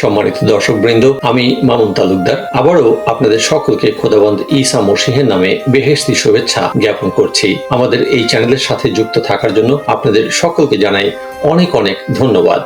সম্মানিত দর্শক বৃন্দ আমি মামুন তালুকদার। আবারও আপনাদের সকলকে খোদাবন্দ ঈসা মসিহের নামে বেহেস্তি শুভেচ্ছা জ্ঞাপন করছি। আমাদের এই চ্যানেলের সাথে যুক্ত থাকার জন্য আপনাদের সকলকে জানাই অনেক অনেক ধন্যবাদ।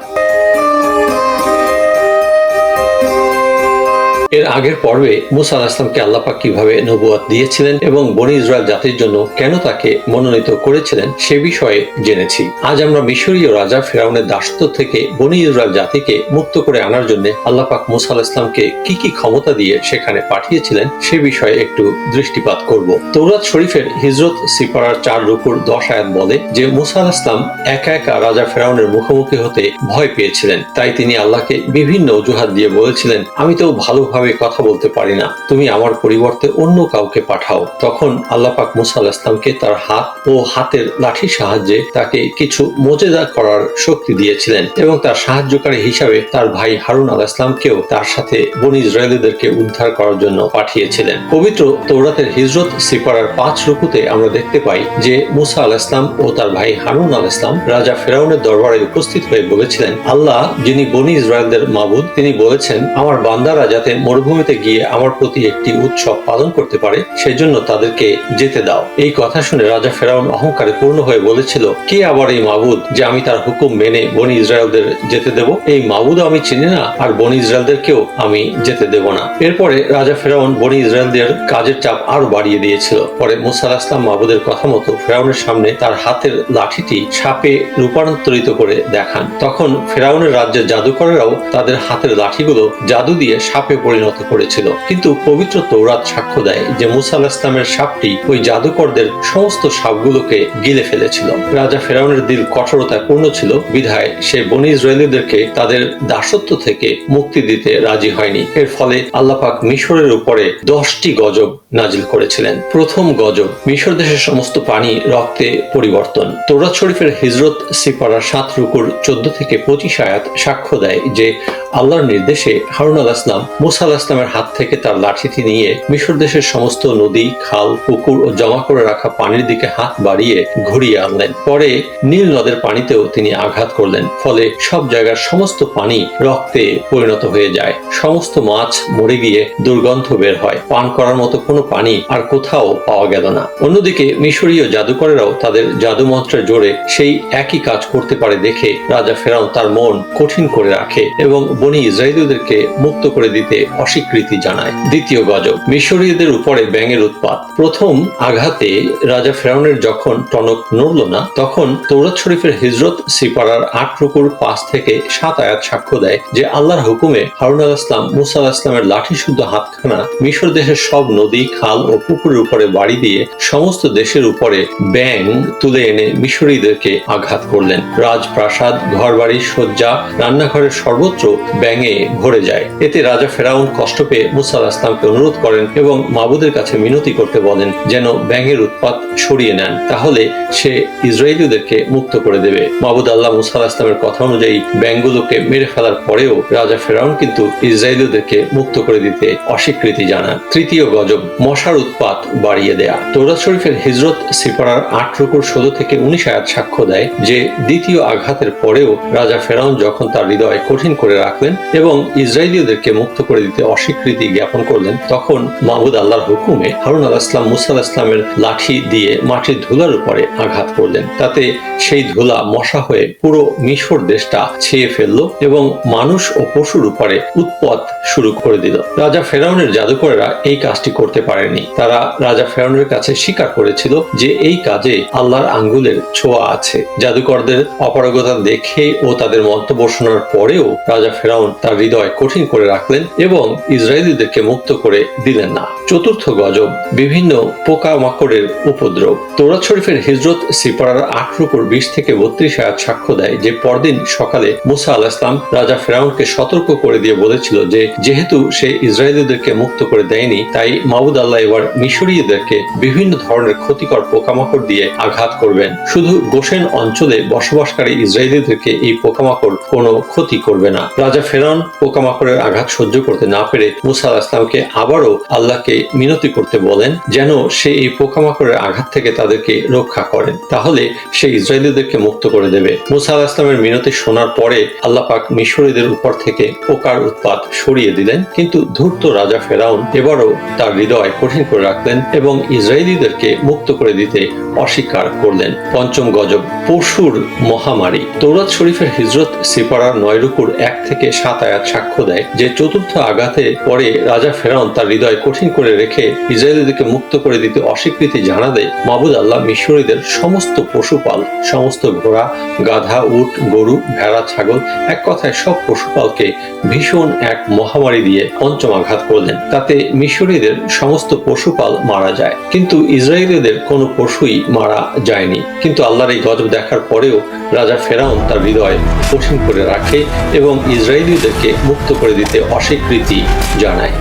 এর আগের পর্বে মুসা আলাহ ইসলামকে আল্লাপাক কীভাবে নবুয়াত দিয়েছিলেন এবং বনি ইসরায়েল জাতির জন্য কেন তাকে মনোনীত করেছিলেন সে বিষয়ে জেনেছি। আজ আমরা মিশরীয় রাজা ফেরাউনের দাসত্ব থেকে বনি ইসরায়েল জাতিকে মুক্ত করে আনার জন্য আল্লাপাক মুসা আলাহ ইসলামকে কি কি ক্ষমতা দিয়ে সেখানে পাঠিয়েছিলেন সে বিষয়ে একটু দৃষ্টিপাত করব। তৌরাত শরীফের হিজরত সিপারার চার রুকুর দশ আয়াত বলে যে মুসা আলাহ ইসলাম একা একা রাজা ফেরাউনের মুখোমুখি হতে ভয় পেয়েছিলেন। তাই তিনি আল্লাহকে বিভিন্ন অজুহাত দিয়ে বলেছিলেন, আমি তো ভালোভাবে কথা বলতে পারি না। তুমি আমার পরিবর্তে অন্য কাউকে পাঠাও। তখন আল্লাহ পাক মুসা আলাহ ইসলামকে তার হাত ও হাতের লাঠির সাহায্যে তাকে কিছু মজেদা করার শক্তি দিয়েছিলেন এবং তার সাহায্যকারী হিসাবে তার ভাই হারুন আলাহ ইসলামকেও তার সাথে বনি ইসরায়েলিদেরকে উদ্ধার করার জন্য পাঠিয়েছিলেন। পবিত্র তৌরাতের হিজরত সিপারার পাঁচ রুকুতে আমরা দেখতে পাই যে মুসা আলাহ ইসলাম ও তার ভাই হারুন আলাহ ইসলাম রাজা ফেরাউনের দরবারে উপস্থিত হয়ে বলেছিলেন, আল্লাহ, যিনি বনি ইসরায়েলদের মাবুদ, তিনি বলেছেন, আমার বান্দারা যাতে মরুভূমিতে গিয়ে আমার প্রতি একটি উৎসব পালন করতে পারে, সেজন্য তাদেরকে যেতে দাও। এই কথা শুনে রাজা ফেরাউন অহংকারে পূর্ণ হয়ে বলেছিল, কে আবার এই মাবুদ যে আমি তার হুকুম মেনে বনি ইসরায়েলদের যেতে দেব? এই মাবুদ আমি চিনি না, আর বনি ইসরায়েলদেরকেও আমি যেতে দেব না। এরপরে রাজা ফেরাউন বনি ইসরায়েলদের কাজের চাপ আরও বাড়িয়ে দিয়েছিল। পরে মুসা ইসলাম মাবুদের কথা মতো ফেরাউনের সামনে তার হাতের লাঠিটি সাপে রূপান্তরিত করে দেখান। তখন ফেরাউনের রাজ্যের জাদুকরেরাও তাদের হাতের লাঠিগুলো জাদু দিয়ে সাপে পরিণত করেছিল। কিন্তু পবিত্র তৌরাত সাক্ষ্য দেয় যে মুসা আলাহ ইসলামের সাপটি ওই জাদুকরদের সমস্ত সাপগুলোকে গিলে ফেলেছিল। রাজা ফেরাউনের দিল কঠোরতায় পূর্ণ ছিল। বিধায় সে বনি ইসরায়েলিদেরকে তাদের দাসত্ব থেকে মুক্তি দিতে রাজি হয়নি। এর ফলে আল্লাপাক মিশরের উপরে দশটি গজব নাজিল করেছিলেন। প্রথম গজব, মিশর দেশের সমস্ত পানি রক্তে পরিবর্তন। তৌরাত শরীফের হিজরত সিপারা সাত রুকুর চোদ্দ থেকে পঁচিশ আয়াত সাক্ষ্য দেয় যে আল্লাহর নির্দেশে হারুন আল ইসলাম মুসা ইসলামের হাত থেকে তার লাঠিটি নিয়ে মিশর দেশের সমস্ত নদী, খাল, পুকুর ও জমা করে রাখা পানির দিকে হাত বাড়িয়ে ঘুরিয়ে আনলেন। পরে নীল নদের পানিতেও তিনি আঘাত করলেন, ফলে সব জায়গার সমস্ত পানি রক্তে পরিণত হয়ে যায়। সমস্ত মাছ মরে গিয়ে দুর্গন্ধ বের হয়। পান করার মতো কোনো পানি আর কোথাও পাওয়া গেল না। অন্যদিকে মিশরীয় জাদুকরেরাও তাদের জাদুমন্ত্রের জোরে সেই একই কাজ করতে পারে দেখে রাজা ফেরাও তার মন কঠিন করে রাখে এবং বনি ইসরায়েলদেরকে মুক্ত করে দিতে অস্বীকৃতি জানায়। দ্বিতীয় গজব, মিশরীয়দের উপরে ব্যাঙের উৎপাত। প্রথম আঘাতে রাজা ফেরাউনের যখন টনক নড়ল না, তখন তৌরাত শরীফের হিজরত সিপারার আট রুকুর পাঁচ থেকে সাত আয়াত সাক্ষ্য দেয় যে আল্লাহর হুকুমে হারুন আল ইসলাম, মুসা আল ইসলামের লাঠি শুদ্ধ হাতখানা মিশর দেশের সব নদী, খাল ও পুকুরের উপরে বাড়ি দিয়ে সমস্ত দেশের উপরে ব্যাং তুলে এনে মিশরীদেরকে আঘাত করলেন। রাজপ্রাসাদ, ঘরবাড়ি, শয্যা, রান্নাঘরের সর্বত্র ব্যাঙে ভরে যায়। এতে রাজা ফেরাউন কষ্ট পেয়ে মুসা ইসলামকে অনুরোধ করেন এবং মাবুদের কাছে মিনতি করতে বলেন, যেন ব্যাঙের উৎপাত সরিয়ে নেন, তাহলে সে ইসরায়েলিদেরকে মুক্ত করে দেবে। মাবুদ আল্লাহ মুসা ইসলামের কথা অনুযায়ী ব্যাঙগুলোকে মেরে ফেলার পরেও রাজা ফেরাউন কিন্তু ইসরায়েলিদেরকে মুক্ত করে দিতে অস্বীকৃতি জানান। তৃতীয় গজব, মশার উৎপাত বাড়িয়ে দেয়া। তৌরাত শরীফের হিজরত সিপারার আট রুকুর ষোলো থেকে উনিশ আয়াত সাক্ষ্য দেয় যে, দ্বিতীয় আঘাতের পরেও রাজা ফেরাউন যখন তার হৃদয় কঠিন করে রাখলেন এবং ইসরায়েলীয়দেরকে মুক্ত করে দিতে অস্বীকৃতি জ্ঞাপন করলেন, তখন মাহবুদ আল্লাহর হুকুমে হারুন আল ইসলাম মুসা আল ইসলামের লাঠি দিয়ে মাটির ধুলার উপরে আঘাত করলেন। তাতে সেই ধুলা মশা হয়ে পুরো মিশর দেশটা ছেয়ে ফেলল এবং মানুষ ও পশুর উপরে উৎপত শুরু করে দিল। রাজা ফেরাউনের জাদুকরেরা এই কাজটি করতে পারেনি তারা রাজা ফেরাউনের কাছে স্বীকার করেছিল যে এই কাজে আল্লাহর আঙ্গুলের ছোঁয়া আছে। জাদুকরদের অপারগতা দেখে ও তাদের মন্তব্য শোনার পরেও রাজা ফেরাউন তার হৃদয় কঠিন করে রাখলেন এবং ইসরায়েলিদেরকে মুক্ত করে দিলেন না। চতুর্থ গজব, বিভিন্ন পোকা মাকড়ের উপদ্রব। তৌরাত শরীফের হিজরত সিপারার আট রুকুর বিশ থেকে বত্রিশ আয়াত সাক্ষ্য দেয় যে পরদিন সকালে মুসা আল ইসলাম রাজা ফেরাউনকে সতর্ক করে দিয়ে বলেছিল যে, যেহেতু সে ইসরায়েলিদেরকে মুক্ত করে দেয়নি, তাই মাহবুদ আল্লাহ এবার মিশরীয়দেরকে বিভিন্ন ধরনের ক্ষতিকর পোকামাকড় দিয়ে আঘাত করবেন। শুধু গোসেন অঞ্চলে বসবাসকারী ইসরায়েলিদেরকে এই পোকামাকড় কোনো ক্ষতি করবে না। রাজা ফেরাউন পোকামাকড়ের আঘাত সহ্য করতে না পেরে মুসা ইসলামকে আবারও আল্লাহকে মিনতি করতে বলেন, যেন সে এই পোকামাকড়ের আঘাত থেকে তাদেরকে রক্ষা করেন। তাহলে সে ইসরায়েলিদেরকে মুক্ত করে দেবে। মুসা ইসলামের মিনতি শোনার পরে আল্লাহ পাক মিশরীদের উপর থেকে পোকার উৎপাত সরিয়ে দিলেন, কিন্তু ধূর্ত রাজা ফেরাউন এবারও তার হৃদয় কঠিন করে রাখলেন এবং ইসরায়েলিদেরকে মুক্ত করে দিতে অস্বীকার করলেন। পঞ্চম গজব, পশুর মহামারী। তৌরাত শরীফের হিজরত সিপারার নয় রুকুর এক থেকে সাত আয়াত সাক্ষ্য দেয় যে চতুর্থ আঘাতে পরে রাজা ফেরাউন তার হৃদয় কঠিন করে রেখে ইসরায়েলিদেরকে মুক্ত করে দিতে অস্বীকৃতি জানাতে মাহবুদ আল্লাহ মিশরীদের সমস্ত পশুপাল, সমস্ত ঘোড়া, গাধা, উট, গরু, ভেড়া, ছাগল, এক কথায় সব পশুপালকে ভীষণ এক মহামারী দিয়ে পঞ্চম আঘাত করলেন। তাতে মিশরীদের সমস্ত পশুপাল মারা যায়। কিন্তু ইসরায়েলিদের কোনো পশুই মারা যায়নি। কিন্তু আল্লাহর এই গজব দেখার পরেও রাজা ফেরাউন তার হৃদয় কঠিন করে রাখে এবং ইসরায়েলিদেরকে মুক্ত করে দিতে অস্বীকৃতি স্মৃতি জানায়।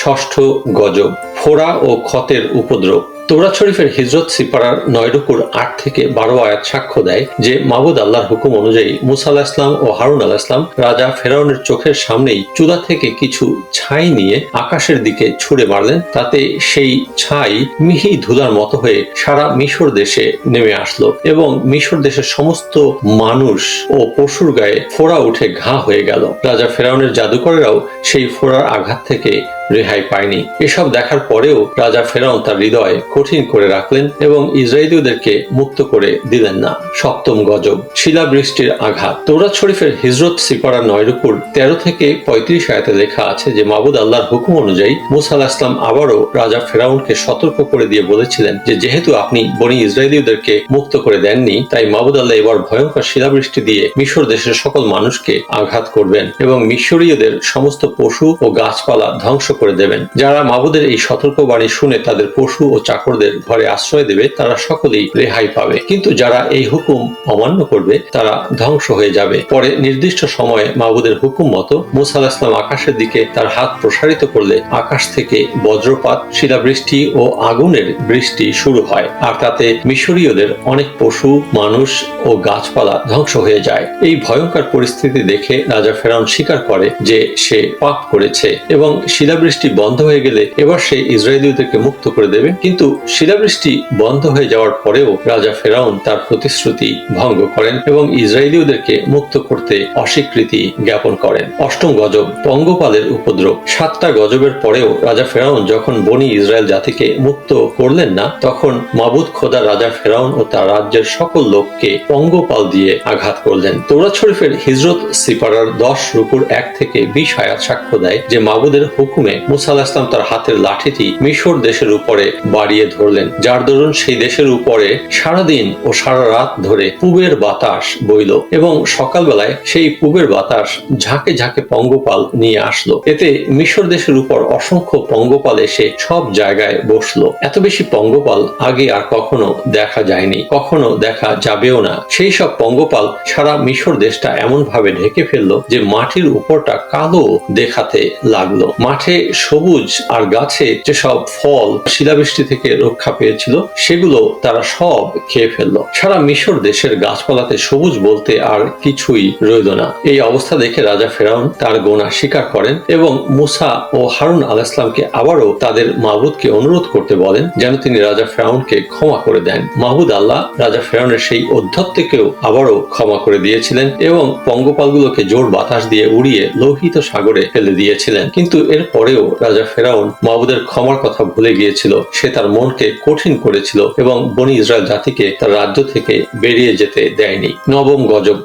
ষষ্ঠ গজব ফোড়া ও ক্ষতের উপদ্রব। তৌরাত শরীফের হিজরত সিপারার নয় রুকুর আট থেকে বারো আয়াত সাক্ষ্য দেয় যে মাবুদ আল্লাহর হুকুম অনুযায়ী মুসা আল্লাহ ইসলাম ও হারুন আল্লাহ ইসলাম রাজা ফেরাউনের চোখের সামনেই চূড়া থেকে কিছু ছাই নিয়ে আকাশের দিকে ছুড়ে মারলেন। তাতে সেই ছাই মিহি ধুলার মতো হয়ে সারা মিশর দেশে নেমে আসলো এবং মিশর দেশের সমস্ত মানুষ ও পশুর গায়ে ফোড়া উঠে ঘা হয়ে গেল। রাজা ফেরাউনের জাদুকরেরাও সেই ফোড়ার আঘাত থেকে রেহাই পায়নি। এসব দেখার পরেও রাজা ফেরাউন তার হৃদয় কঠিন করে রাখলেন এবং ইসরায়েলীদেরকে মুক্ত করে দিলেন না। সপ্তম গজব, শিলাবৃষ্টির আঘাত। তৌরাত শরীফের হিজরত সিপারা নয়রুপুর তেরো থেকে পঁয়ত্রিশ আয়াতে লেখা আছে যে মাবুদ আল্লাহর হুকুম অনুযায়ী মুসা ইসলাম আবারও রাজা ফেরাউনকে সতর্ক করে দিয়ে বলেছিলেন যে, যেহেতু আপনি বনি ইসরায়েলীদেরকে মুক্ত করে দেননি, তাই মাবুদ আল্লাহ এবার ভয়ঙ্কর শিলাবৃষ্টি দিয়ে মিশর দেশের সকল মানুষকে আঘাত করবেন এবং মিশরীয়দের সমস্ত পশু ও গাছপালা ধ্বংস করে দেবেন। যারা মাবুদের এই সতর্কবাণী শুনে তাদের পশু ও চাকরদের ঘরে আশ্রয় দেবে, তারা সকলেই রেহাই পাবে। কিন্তু যারা এই হুকুম অমান্য করবে, তারা ধ্বংস হয়ে যাবে। পরে নির্দিষ্ট সময়ে মাহবুদের হুকুম মতো মুসা ইসলাম আকাশের দিকে তার হাত প্রসারিত করলে আকাশ থেকে বজ্রপাত, শিলাবৃষ্টি ও আগুনের বৃষ্টি শুরু হয়। আর তাতে মিশরীয়দের অনেক পশু, মানুষ ও গাছপালা ধ্বংস হয়ে যায়। এই ভয়ঙ্কর পরিস্থিতি দেখে রাজা ফেরাউন স্বীকার করে যে সে পাপ করেছে এবং শিলাবৃষ্টি বন্ধ হয়ে গেলে এবার সে ইসরায়েলীদেরকে মুক্ত করে দেবে। কিন্তু শিলাবৃষ্টি বন্ধ হয়ে যাওয়ার পরেও রাজা ফেরাউন তার প্রতিশ্রুতি ভঙ্গ করেন এবং ইসরায়েলীদেরকে মুক্ত করতে অস্বীকৃতি জ্ঞাপন করেন। অষ্টম গজব, পঙ্গপালের উপদ্রব। সাতটা গজবের পরেও রাজা ফেরাউন যখন বনি ইসরায়েল জাতিকে মুক্ত করলেন না, তখন মাবুদ খোদা রাজা ফেরাউন ও তার রাজ্যের সকল লোককে পঙ্গপাল দিয়ে আঘাত করলেন। তৌরাত শরীফের হিজরত সিপারার দশ রুকুর এক থেকে বিশ আয়াত সাক্ষ্য দেয় যে মাবুদের হুকুমে মুসা তার হাতের লাঠিটি মিশর দেশের উপরে বাড়িয়ে ধরলেন। যার দরুন সেই দেশের উপরে সারাদিন ও সারা রাত ধরে পূবের বাতাস বইল এবং সকালবেলায় সেই পূবের বাতাস ঝাঁকে ঝাঁকে পঙ্গপাল নিয়ে আসলো। এতে মিশর দেশের উপর অসংখ্য পঙ্গপাল এসে সব জায়গায় বসল। এত বেশি পঙ্গপাল আগে আর কখনো দেখা যায়নি, কখনো দেখা যাবেও না। সেই সব পঙ্গপাল সারা মিশর দেশটা এমন ভাবে ঢেকে ফেলল যে মাটির উপরটা কালো দেখাতে লাগল। মাঠে সবুজ আর গাছে যেসব ফল শিলাবৃষ্টি থেকে রক্ষা পেয়েছিল, সেগুলো তারা সব খেয়ে ফেলল। সারা মিশর দেশের গাছপালাতে সবুজ বলতে আর কিছুই রইল না। এই অবস্থা দেখে রাজা ফেরাউন তার গোনা স্বীকার করেন এবং মুসা ও হারুন আল ইসলামকে আবারও তাদের মাহবুদকে অনুরোধ করতে বলেন, যেন তিনি রাজা ফেরাউনকে ক্ষমা করে দেন। মাহবুদ আল্লাহ রাজা ফেরাউনের সেই অধ্যত্বকেও আবারও ক্ষমা করে দিয়েছিলেন এবং পঙ্গপালগুলোকে জোর বাতাস দিয়ে উড়িয়ে লোহিত সাগরে ফেলে দিয়েছিলেন। কিন্তু এর পরেও রাজা ফেরাউন মাহবুদের ক্ষমার কথা ভুলে গিয়েছিল। সে তার মনকে কঠিন করেছিল এবং বনি ইসরায়েল জাতিকে তার রাজ্য থেকে বেরিয়ে যেতে দেয়নি। নবম গজব।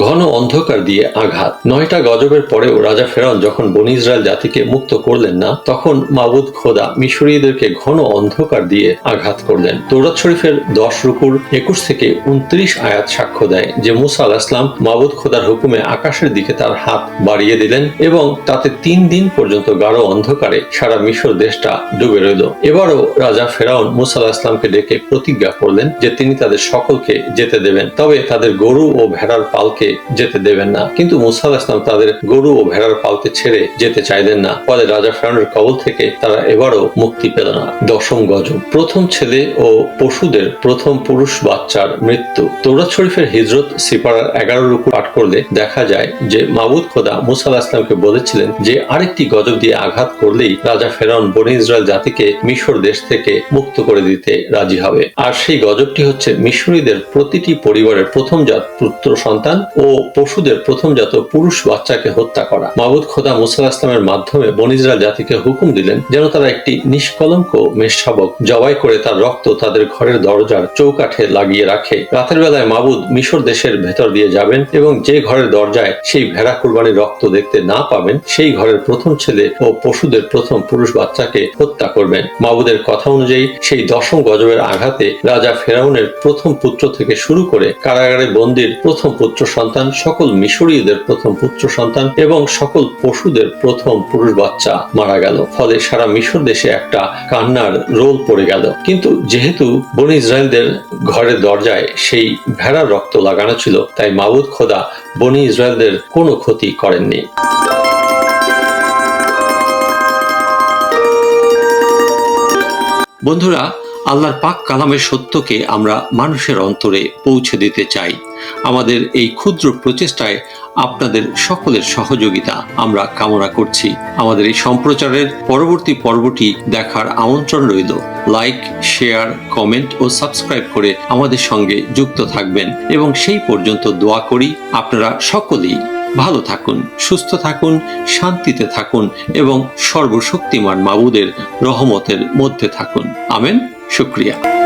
ঘন অন্ধকার দিয়ে আঘাত। নয়টা গজবের পরেও রাজা ফেরাউন যখন বনি ইসরায়েল জাতিকে মুক্ত করলেন না, তখন মাবুদ খোদা মিশরীয়দেরকে ঘন অন্ধকার দিয়ে আঘাত করলেন। তৌরাত শরীফের দশ রুকুর একুশ থেকে উনত্রিশ আয়াত সাক্ষ্য দেয় যে মুসা আল ইসলাম মাবুদ খোদার হুকুমে আকাশের দিকে তার হাত বাড়িয়ে দিলেন এবং তাতে তিন দিন পর্যন্ত গাঢ় অন্ধকারে সারা মিশর দেশটা ডুবে রইল। এবারও রাজা ফেরাউন মুসা আলাহ ইসলামকে ডেকে প্রতিজ্ঞা করলেন যে তিনি তাদের সকলকে যেতে দেবেন। তবে তাদের গরু ও ভেড়ার পালকে পালকে যেতে দেবেন না। কিন্তু মুসা ইসলাম তাদের গরু ও ভেড়ার পালকে ছেড়ে যেতে চাইলেন না। ফলে রাজা ফেরাউনের কবল থেকে তারা এবারও মুক্তি পেল না। দশম গজব। প্রথম ছেলে ও পশুদের প্রথম পুরুষ বাচ্চার মৃত্যু। তৌরাত শরীফের হিজরত সিপারার এগারো রূপ পাঠ করলে দেখা যায় যে মাবুদ খোদা মুসা ইসলামকে বলেছিলেন যে, আরেকটি গজব দিয়ে আঘাত করলেই রাজা ফেরাউন বনি ইসরায়েল জাতিকে মিশর দেশ থেকে মুক্ত করে দিতে রাজি হবে। আর সেই গজবটি হচ্ছে মিশরীদের প্রতিটি পরিবারের প্রথমজাত পুত্র সন্তান ও পশুদের প্রথমজাত পুরুষ বাচ্চাকে হত্যা করা। মাবুদ খোদা মুসা ইসলামের মাধ্যমে বনি ইসরায়েল জাতিকে হুকুম দিলেন যেন তারা একটি নিষ্কলঙ্ক মেষশাবক জবাই করে তার রক্ত তাদের ঘরের দরজার চৌকাঠে লাগিয়ে রাখে। রাতের বেলায় মাবুদ মিশর দেশের ভেতর দিয়ে যাবেন এবং যে ঘরের দরজায় সেই ভেড়া কুরবানির রক্ত দেখতে না পাবেন, সেই ঘরের প্রথম ছেলে ও পশুদের প্রথম পুরুষ বাচ্চাকে হত্যা করবেন। মাবুদের কথা অনুযায়ী সেই দশম গজবের আঘাতে রাজা ফেরাউনের প্রথম পুত্র থেকে শুরু করে কারাগারে বন্দির প্রথম পুত্র সন্তান সকল মিশরীয়দের প্রথম পুত্র সন্তান এবং সকল পশুদের প্রথম পুরুষ বাচ্চা মারা গেল। ফলে সারা মিশর দেশে একটা কান্নার রোল পড়ে গেল। কিন্তু যেহেতু বনি ইসরায়েলদের ঘরের দরজায় সেই ভেড়ার রক্ত লাগানো ছিল, তাই মাবুদ খোদা বনি ইসরায়েলদের কোনো ক্ষতি করেননি। বন্ধুরা, আল্লাহর পাক কালামের সত্যকে আমরা মানুষের অন্তরে পৌঁছে দিতে চাই। আমাদের এই ক্ষুদ্র প্রচেষ্টায় আপনাদের সকলের সহযোগিতা আমরা কামনা করছি। আমাদের এই সম্প্রচারের পরবর্তী পর্বটি দেখার আমন্ত্রণ রইল। লাইক শেয়ার কমেন্ট ও সাবস্ক্রাইব করে আমাদের সঙ্গে যুক্ত থাকবেন এবং সেই পর্যন্ত দোয়া করি আপনারা সকলেই ভালো থাকুন, সুস্থ থাকুন, শান্তিতে থাকুন এবং সর্বশক্তিমান মাবুদের রহমতের মধ্যে থাকুন। আমেন। শুক্রিয়া।